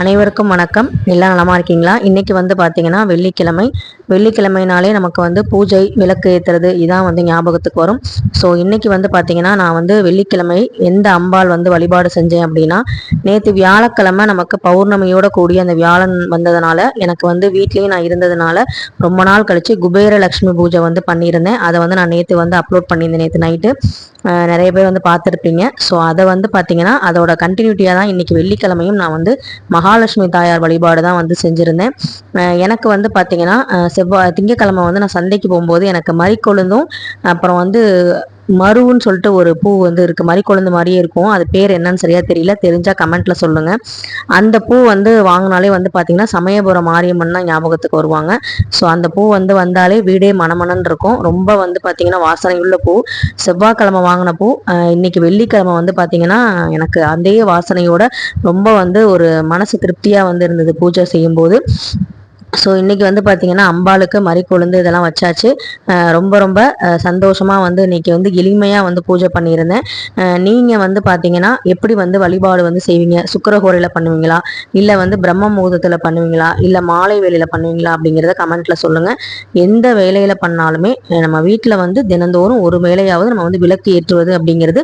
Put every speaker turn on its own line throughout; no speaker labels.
அனைவருக்கும் வணக்கம். எல்லாம் நலமாக இருக்கீங்களா? இன்றைக்கி வந்து பார்த்தீங்கன்னா வெள்ளிக்கிழமை. வெள்ளிக்கிழமைனாலே நமக்கு வந்து பூஜை விளக்கு ஏற்றுறது இதான் வந்து ஞாபகத்துக்கு வரும். ஸோ இன்றைக்கி வந்து பார்த்தீங்கன்னா நான் வந்து வெள்ளிக்கிழமை எந்த அம்பாள் வந்து வழிபாடு செஞ்சேன் அப்படின்னா நேற்று வியாழக்கிழமை நமக்கு பௌர்ணமியோட கூடிய அந்த வியாழன் வந்ததுனால எனக்கு வந்து வீட்லேயும் நான் இருந்ததுனால ரொம்ப நாள் கழித்து குபேர லக்ஷ்மி பூஜை வந்து பண்ணியிருந்தேன். அதை வந்து நான் நேற்று வந்து அப்லோட் பண்ணியிருந்தேன் நேற்று நைட்டு நிறைய பேர் வந்து பார்த்துருப்பீங்க. ஸோ அதை வந்து பார்த்தீங்கன்னா அதோட கண்டினியூட்டியாக தான் இன்னைக்கு வெள்ளிக்கிழமையும் நான் வந்து மகாலட்சுமி தாயார் வழிபாடு தான் வந்து செஞ்சுருந்தேன். எனக்கு வந்து பார்த்தீங்கன்னா செவ்வாய் திங்கக்கிழமை வந்து நான் சந்தைக்கு போகும்போது எனக்கு மறிக்கொழுந்தும் அப்புறம் வந்து மருவுன்னு சொல்லிட்டு ஒரு பூ வந்து இருக்கு. குழந்தை மாதிரியே இருக்கும். அது பேர் என்னன்னு சரியா தெரியல. தெரிஞ்சா கமெண்ட்ல சொல்லுங்க. அந்த பூ வந்து வாங்கினாலே வந்து பார்த்திங்கன்னா சமயபுரம் மாரியம்மன் தான் ஞாபகத்துக்கு வருவாங்க. ஸோ அந்த பூ வந்து வந்தாலே வீடே மணமணன் இருக்கும். ரொம்ப வந்து பார்த்திங்கன்னா வாசனை உள்ள பூ. செவ்வாய்க்கிழமை வாங்கின பூ. இன்றைக்கி இன்னைக்கு வெள்ளிக்கிழமை வந்து பார்த்தீங்கன்னா எனக்கு அதே வாசனையோட ரொம்ப வந்து ஒரு மனசு திருப்தியாக வந்து இருந்தது பூஜை செய்யும்போது. ஸோ இன்றைக்கி வந்து பார்த்தீங்கன்னா அம்பாளுக்கு மறிக்கொழுந்து இதெல்லாம் வச்சாச்சு. ரொம்ப ரொம்ப சந்தோஷமாக வந்து இன்னைக்கு வந்து எளிமையாக வந்து பூஜை பண்ணியிருந்தேன். நீங்கள் வந்து பார்த்தீங்கன்னா எப்படி வந்து வழிபாடு வந்து செய்வீங்க? சுக்கரஹோரையில் பண்ணுவீங்களா? இல்லை வந்து பிரம்ம முகூர்த்தத்தில் பண்ணுவீங்களா? இல்லை மாலை வேலையில் பண்ணுவீங்களா? அப்படிங்கிறத கமெண்ட்டில் சொல்லுங்கள் எந்த வேலையில் பண்ணாலுமே நம்ம வீட்டில் வந்து தினந்தோறும் ஒரு வேலையாவது நம்ம வந்து விளக்கு ஏற்றுவது அப்படிங்கிறது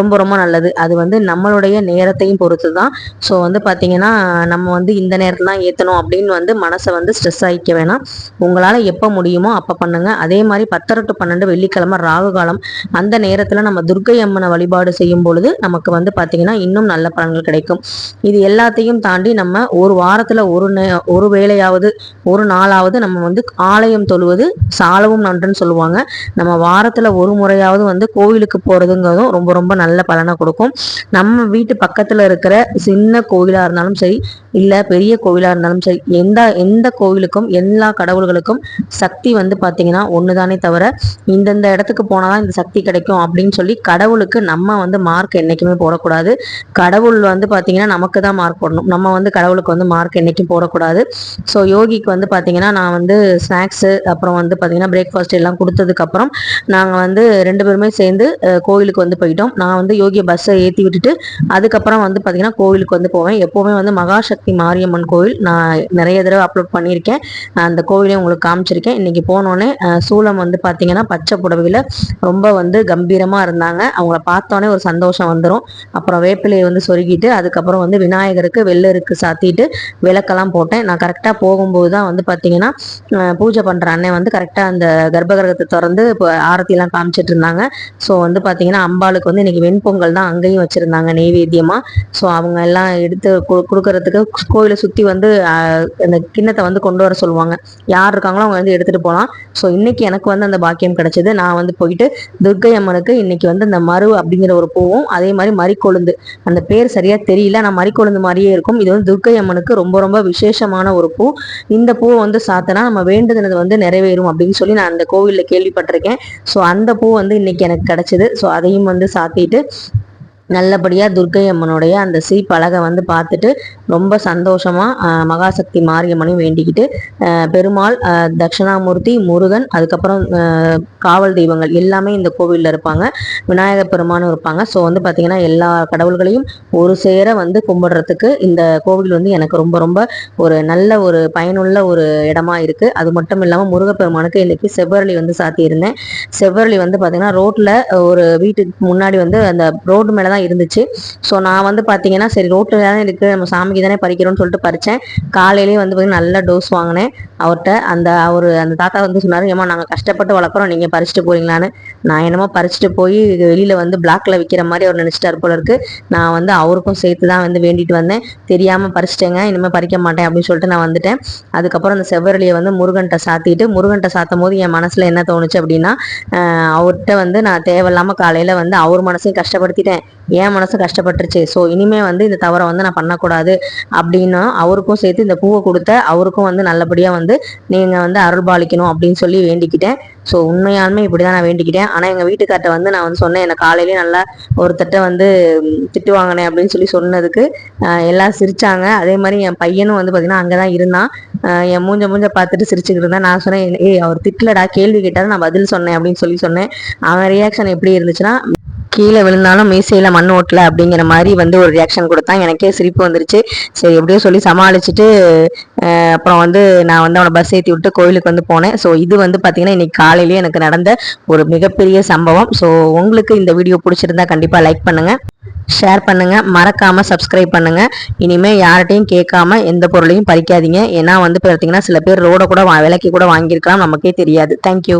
ரொம்ப ரொம்ப நல்லது. அது வந்து நம்மளுடைய நேரத்தையும் பொறுத்து தான் ஸோ வந்து பார்த்தீங்கன்னா நம்ம வந்து இந்த நேரத்தில் தான் ஏற்றணும் அப்படின்னு வந்து மனசை வந்து ஸ்ட்ரெஸ் ஆகிக்க வேணாம். உங்களால் எப்போ முடியுமோ அப்போ பண்ணுங்க. அதே மாதிரி பத்தரை டு பன்னெண்டு வெள்ளிக்கிழமை ராகு காலம் அந்த நேரத்தில் நம்ம துர்க்கை அம்மனை வழிபாடு செய்யும் பொழுது நமக்கு வந்து பார்த்தீங்கன்னா இன்னும் நல்ல பலன்கள் கிடைக்கும். இது எல்லாத்தையும் தாண்டி நம்ம ஒரு வாரத்தில் ஒரு நே ஒரு வேளையாவது ஒரு நாளாவது நம்ம வந்து ஆலயம் தொழுவது சாலவும் நன்றுன்னு சொல்லுவாங்க. நம்ம வாரத்தில் ஒரு முறையாவது வந்து கோவிலுக்கு போகிறதுங்கிறதும் ரொம்ப ரொம்ப நல்ல பலனை கொடுக்கும். நம்ம வீட்டு பக்கத்தில் இருக்கிற சின்ன கோவிலாக இருந்தாலும் சரி இல்லை பெரிய கோவிலாக இருந்தாலும் சரி எந்த எந்த கோவிலுக்கும் எல்லா கடவுள்களுக்கும் சக்தி வந்து பார்த்தீங்கன்னா ஒன்று தானே தவிர இந்தந்த இடத்துக்கு போனால் தான் இந்த சக்தி கிடைக்கும் அப்படின்னு சொல்லி கடவுளுக்கு நம்ம வந்து மார்க் என்றைக்குமே போடக்கூடாது. கடவுள் வந்து பார்த்தீங்கன்னா நமக்கு தான் மார்க் போடணும். நம்ம வந்து கடவுளுக்கு வந்து மார்க் என்றைக்கும் போடக்கூடாது. ஸோ யோகிக்கு வந்து பார்த்தீங்கன்னா நான் வந்து ஸ்நாக்ஸு அப்புறம் வந்து பார்த்தீங்கன்னா பிரேக்ஃபாஸ்ட் எல்லாம் கொடுத்ததுக்கப்புறம் நாங்கள் வந்து ரெண்டு பேருமே சேர்ந்து கோவிலுக்கு வந்து போயிட்டோம். நான் வந்து யோகிய பஸ்ஸை ஏற்றி விட்டுட்டு அதுக்கப்புறம் வந்து பார்த்தீங்கன்னா கோவிலுக்கு வந்து போவேன். எப்போவுமே வந்து மகாசக்தி மாரியம்மன் கோவில் நான் நிறைய தடவை அப்லோட் பண்ணி பண்ணியிருக்கேன். அந்த கோவிலையும் உங்களுக்கு காமிச்சிருக்கேன். இன்னைக்கு போனோடனே சூளம் சூலம் வந்து பார்த்தீங்கன்னா பச்சை புடவையில் ரொம்ப வந்து கம்பீரமாக இருந்தாங்க. அவங்கள பார்த்தோன்னே ஒரு சந்தோஷம் வந்துடும் அப்புறம் வேப்பிலையை வந்து சொருகிட்டு அதுக்கப்புறம் வந்து விநாயகருக்கு வெள்ளருக்கு சாத்திட்டு விளக்கெல்லாம் போட்டேன். நான் கரெக்டாக போகும்போது தான் வந்து பார்த்தீங்கன்னா பூஜை பண்ணுற அண்ணன் வந்து கரெக்டாக அந்த கர்ப்பகிரகத்தை திறந்து இப்போ ஆரத்திலாம் காமிச்சிட்டு இருந்தாங்க. ஸோ வந்து பார்த்தீங்கன்னா அம்பாளுக்கு வந்து இன்னைக்கு வெண்பொங்கல் தான் அங்கேயும் வச்சுருந்தாங்க நெய்வேத்தியமாக ஸோ அவங்க எல்லாம் எடுத்து கு- கொடுக்கறதுக்கு கோயிலை சுற்றி வந்து அந்த கிண்ணத்தை வந்து கொண்டு வர சொல்லுவாங்க. யார் இருக்காங்களோ அவங்க வந்து எடுத்துகிட்டு போகலாம் ஸோ இன்னைக்கு எனக்கு வந்து அந்த பாக்கியம் கிடைச்சது. நான் வந்து போயிட்டு துர்க்கை அம்மனுக்கு இன்னைக்கு வந்து அந்த மரு அப்படிங்கிற ஒரு பூவும் அதே மாதிரி மறிக்கொழுந்து. அந்த பேர் சரியா தெரியல. நான் மறிக்கொழுந்து மாதிரியே இருக்கும். இது வந்து துர்க்கை அம்மனுக்கு ரொம்ப ரொம்ப விசேஷமான ஒரு பூ. இந்த பூவை வந்து சாத்தினா நம்ம வேண்டுதனது வந்து நிறைவேறும் அப்படின்னு சொல்லி நான் அந்த கோவிலில் கேள்விப்பட்டிருக்கேன். ஸோ அந்த பூ வந்து இன்னைக்கு எனக்கு கிடைச்சது. ஸோ அதையும் வந்து சாத்திட்டு நல்லபடியாக துர்க்கை அம்மனுடைய அந்த சீப்பழகை வந்து பார்த்துட்டு ரொம்ப சந்தோஷமாக மகாசக்தி மாரியம்மனையும் வேண்டிக்கிட்டு பெருமாள் தட்சிணாமூர்த்தி முருகன் அதுக்கப்புறம் காவல் தெய்வங்கள் எல்லாமே இந்த கோவிலில் இருப்பாங்க. விநாயகர் பெருமானும் இருப்பாங்க. ஸோ வந்து பார்த்திங்கன்னா எல்லா கடவுள்களையும் ஒரு சேர வந்து கும்பிடுறதுக்கு இந்த கோவில் வந்து எனக்கு ரொம்ப ரொம்ப ஒரு நல்ல ஒரு பயனுள்ள ஒரு இடமா இருக்குது அது மட்டும் இல்லாமல் முருகப்பெருமானுக்கு இன்னைக்கு செவ்வரளி வந்து சாத்தியிருந்தேன். செவ்வரளி வந்து பார்த்திங்கன்னா ரோட்டில் ஒரு வீட்டுக்கு முன்னாடி வந்து அந்த ரோடு மேலே தான் இருந்துச்சு. ஸோ நான் வந்து பார்த்தீங்கன்னா சரி ரோட்டில் தானே இருக்குது நம்ம சாமிக்கு தானே பறிக்கிறோம்னு சொல்லிட்டு பறித்தேன் காலையிலேயே வந்து பார்த்தீங்கன்னா நல்ல டோஸ் வாங்கினேன். அவர்கிட்ட அந்த அவர் அந்த தாத்தா வந்து சொன்னார் ஏமா நாங்கள் கஷ்டப்பட்டு வளர்க்குறோம் நீங்கள் பறிச்சுட்டு போறீங்களான்னு. நான் என்னமோ பறிச்சுட்டு போய் வெளியில் வந்து பிளாக்ல விற்கிற மாதிரி அவர் நினச்சிட்டார் போல இருக்கு. நான் வந்து அவருக்கும் சேர்த்து தான் வந்து வேண்டிட்டு வந்தேன். தெரியாமல் பறிச்சிட்டேங்க இனிமேல் பறிக்க மாட்டேன் அப்படின்னு சொல்லிட்டு நான் வந்துட்டேன். அதுக்கப்புறம் அந்த செவ்வரளியை வந்து முருகன்ட்ட சாத்திட்டு முருகன்ட்ட சாத்தும் போது என் மனசில் என்ன தோணுச்சு அப்படின்னா அவர்கிட்ட வந்து நான் தேவையில்லாமல் காலையில் வந்து அவர் மனசையும் கஷ்டப்படுத்திட்டேன். என் மனசு கஷ்டப்பட்டுருச்சு. ஸோ இனிமே வந்து இந்த தவறை வந்து நான் பண்ணக்கூடாது. அப்படின்னு அவருக்கும் சேர்த்து இந்த பூவை கொடுத்த அவருக்கும் வந்து நல்லபடியாக வந்து நீங்கள் வந்து அருள் பாலிக்கணும் அப்படின்னு சொல்லி வேண்டிக்கிட்டேன். ஸோ உண்மையாலுமே இப்படி தான் நான் வேண்டிக்கிட்டேன். ஆனால் எங்கள் வீட்டுக்கார்ட்ட வந்து நான் வந்து சொன்னேன் எனக்கு காலையிலேயே நல்லா ஒருத்தட்ட வந்து திட்டு வாங்கினேன் அப்படின்னு சொல்லி சொன்னதுக்கு எல்லாம் சிரிச்சாங்க. அதே மாதிரி என் பையனும் வந்து பார்த்தீங்கன்னா அங்கே தான் இருந்தான் என் மூஞ்ச மூஞ்ச பார்த்துட்டு சிரிச்சுக்கிட்டு இருந்தேன். நான் சொன்னேன் ஏய் அவர் திட்டலடா கேள்வி கேட்டாரு நான் பதில் சொன்னேன் அப்படின்னு சொல்லி சொன்னேன். அவன் ரியாக்ஷன் எப்படி இருந்துச்சுன்னா கீழே விழுந்தாலும் மீசையில் மண் ஓட்டல அப்படிங்கிற மாதிரி வந்து ஒரு ரியாக்ஷன் கொடுத்தான். எனக்கே சிரிப்பு வந்துருச்சு. சரி எப்படியோ சொல்லி சமாளிச்சுட்டு அப்புறம் வந்து நான் வந்து அவனை பஸ் ஏற்றி விட்டு கோயிலுக்கு வந்து போனேன். ஸோ இது வந்து பார்த்தீங்கன்னா இன்னைக்கு காலையிலேயே எனக்கு நடந்த ஒரு மிகப்பெரிய சம்பவம். ஸோ உங்களுக்கு இந்த வீடியோ பிடிச்சிருந்தா கண்டிப்பாக லைக் பண்ணுங்கள் ஷேர் பண்ணுங்கள் மறக்காமல் சப்ஸ்கிரைப் பண்ணுங்கள் இனிமேல் யார்கிட்டையும் கேட்காம எந்த பொருளையும் பறிக்காதீங்க. ஏன்னா வந்து பார்த்தீங்கன்னா சில பேர் ரோடை கூட விலைக்கு கூட வாங்கியிருக்கலாம். நமக்கே தெரியாது. தேங்க்யூ